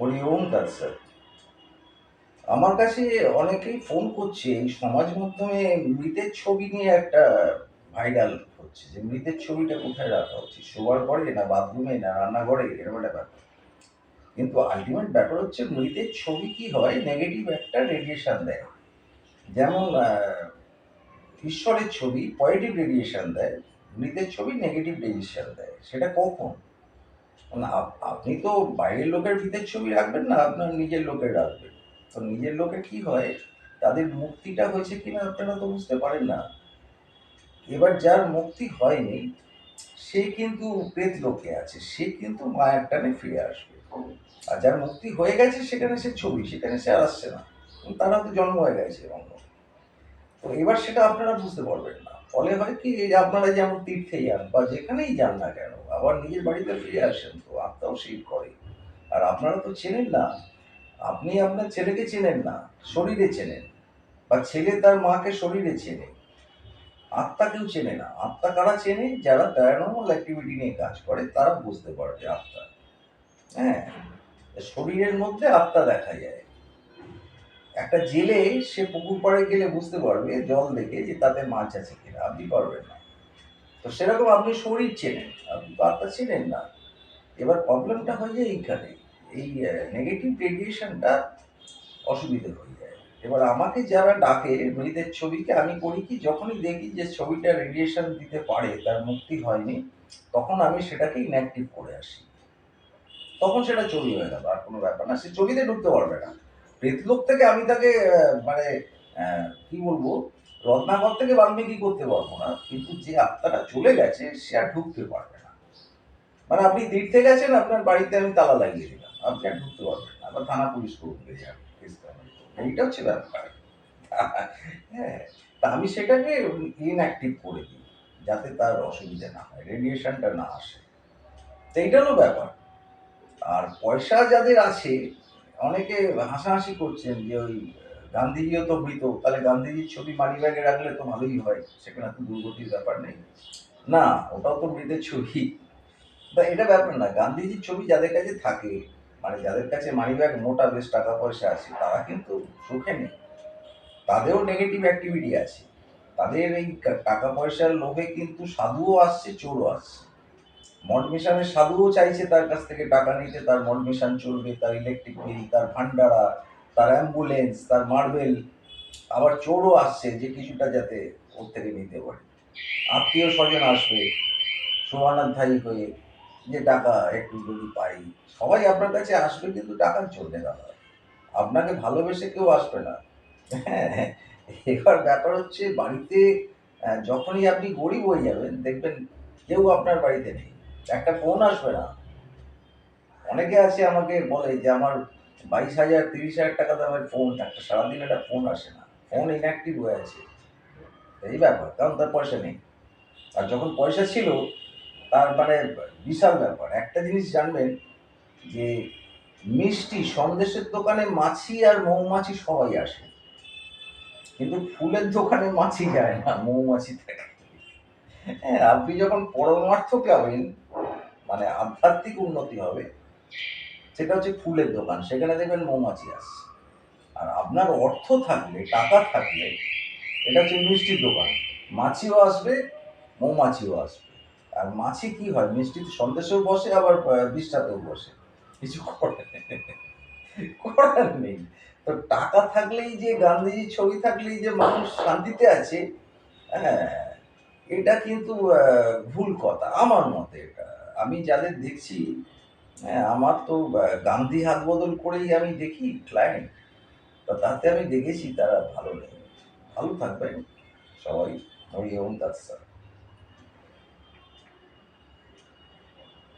হরি ওম sir. আমার কাছে অনেকেই ফোন করছে, এই সমাজ মাধ্যমে মৃতের ছবি নিয়ে একটা ভাইরাল হচ্ছে, যে মৃতের ছবিটা কোথায় রাখা উচিত শোবার পরে না বাথরুমে না রান্নাঘরে? এরকম একটা ব্যাপার। কিন্তু আলটিমেট ব্যাপার হচ্ছে মৃতের ছবি কি হয়? নেগেটিভ একটা রেডিয়েশন দেয়। যেমন ঈশ্বরের ছবি পজিটিভ রেডিয়েশন দেয়, মৃতের ছবি নেগেটিভ রেডিয়েশন দেয়। সেটা কখন? আপনি তো বাইরের লোকের ভিতের ছবি রাখবেন না, আপনার নিজের লোকের রাখবেন। তো নিজের লোকের কি হয়, তাদের মুক্তিটা হয়েছে কিনা আপনারা তো বুঝতে পারেন না। এবার যার মুক্তি হয়নি, সে কিন্তু প্রেত লোকে আছে, সে কিন্তু মায়ের টানে ফিরে আসবে। আর যার মুক্তি হয়ে গেছে, সেখানে সে ছবি, সেখানে সে আসছে না। তারা তো জন্ম হয়ে গেছে অন্য তো এবার সেটা আপনারা বুঝতে পারবেন না। ফলে হয় কি আপনারা যেমন তীর্থে যান বা যেখানেই যান না কেন, আবার নিজের বাড়িতে ফিরে আসেন তো, আত্মাও সেই করে। আর আপনারা তো চেনেন না, আপনি আপনার ছেলেকে চেনেন না, শরীরে চেনেন বা ছেলে তার মাকে শরীরে চেনে। আত্মা কেউ চেনে না। আত্মা কারা চেনে? যারা প্যারানর্মাল অ্যাক্টিভিটি নিয়ে কাজ করে, তারা বুঝতে পারবে আত্মা। হ্যাঁ শরীরের মধ্যে আত্মা দেখা যায়। একটা জেলে সে পুকুর পাড়ে গেলে বুঝতে পারবে, জল দেখে যে তাতে মাছ আছে কিনা। আপনি পারবেন না। তো সেরকম আপনি শরীর চেনেন, আপনি বার্তা চেনেন না। এবার প্রবলেমটা হয়ে যায় এইখানে। এই নেগেটিভ রেডিয়েশনটা অসুবিধে হয়ে যায়। এবার আমাকে যারা ডাকে মৃতের ছবিকে, আমি করি কি, যখনই দেখি যে ছবিটা রেডিয়েশন দিতে পারে, তার মুক্তি হয়নি, তখন আমি সেটাকে ইনঅ্যাক্টিভ করে আসি। তখন সেটা ছবি হয়ে গেল আর কোনো ব্যাপার না। সে ছবিতে ঢুকতে পারবে না। প্রেতলোক থেকে আমি তাকে মানে কি বলব, রত্নাকর থেকে বাল্মীকি করতে পারব না, কিন্তু যে আত্মাটা চলে গেছে, সে আর ঢুকতে পারবে না। মানে আপনি তীর্থে গেছেন, আপনার বাড়িতে আমি তালা লাগিয়ে দিলাম, আপনি আর ঢুকতে পারবেন না, আবার থানা পুলিশ করুন। এইটা হচ্ছে ব্যাপার। হ্যাঁ তা আমি সেটাকে ইনঅ্যাক্টিভ করে দিই, যাতে তার অসুবিধা না হয় রেডিয়েশনটা না আসে। তো এইটা হলো ব্যাপার। আর পয়সা যাদের আছে অনেকে হাসাহাসি করছেন যে ওই গান্ধীজিও তো মৃত, তাহলে গান্ধীজির ছবি মানি ব্যাগে রাখলে তো ভালোই হয়, সেখানে তো দুর্গতির ব্যাপার নেই। না, ওটাও তো মৃতের ছবি। তা এটা ব্যাপার না, গান্ধীজির ছবি যাদের কাছে থাকে মানে যাদের কাছে মানি ব্যাগ মোটা বেশ টাকা পয়সা আছে, তারা কিন্তু সুখে নেই। তাদেরও নেগেটিভ অ্যাক্টিভিটি আছে। তাদের এই টাকা পয়সার লোভে কিন্তু সাধুও আসছে, চোরও আসছে। মড সাধুও চাইছে তার কাছ থেকে টাকা নিতে। তার মড মিশন চলবে, তার ইলেকট্রিক বিল তার ভান্ডারা তার অ্যাম্বুলেন্স তার মার্বেল আবার চোরও আসছে যে কিছুটা যাতে ওর থেকে নিতে পারে। আত্মীয় স্বজন আসবে, সমানাধ্যায়ী হয়ে যে টাকা একটু যদি পাই। সবাই আপনার কাছে আসবে কিন্তু টাকার জন্য দাদা আপনাকে ভালোবেসে কেউ আসবে না। হ্যাঁ এবার ব্যাপার হচ্ছে বাড়িতে যখনই আপনি গরিব হয়ে যাবেন, দেখবেন কেউ আপনার বাড়িতে নেই। একটা ফোন আসবে না। অনেকে আছে আমাকে বলে যে, আমার বাইশ হাজার, তিরিশ হাজার টাকা দামের ফোন একটা সারাদিন একটা ফোন আসে না। ফোন ইনঅ্যাক্টিভ হয়ে আছে। এই ব্যাপার, কারণ তার পয়সা নেই। আর যখন পয়সা ছিল, তার মানে বিশাল ব্যাপার। একটা জিনিস জানবেন যে, মিষ্টি সন্দেশের দোকানে মাছি আর মৌমাছি সবাই আসে। কিন্তু ফুলের দোকানে মাছি যায় না, মৌমাছি থাকে। হ্যাঁ আপনি যখন পরমার্থ পাবেন মানে আধ্যাত্মিক উন্নতি হবে, সেটা হচ্ছে ফুলের দোকান, সেখানে দেখবেন মৌমাছি আসছে। আর আপনার অর্থ থাকলে, টাকা থাকলে, এটা হচ্ছে মিষ্টির দোকান। মাছিও আসবে, মৌমাছিও আসবে। আর মাছি কি হয় মিষ্টিতে সন্দেশেও বসে, আবার বিষ্ঠাতেও বসে। কিছু করার করার নেই। তো টাকা থাকলেই যে গান্ধীজির ছবি থাকলেই যে মানুষ শান্তিতে আছে হ্যাঁ এটা কিন্তু ভুল কথা। আমার মতে এটা। আমি যাদের দেখছি হ্যাঁ আমার তো গান্ধী হাত বদল করেই আমি দেখি ক্লায়েন্ট তা তাতে আমি দেখেছি তারা ভালো নেই। ভালো থাকবেন সবাই। হরি ওম তাৎসা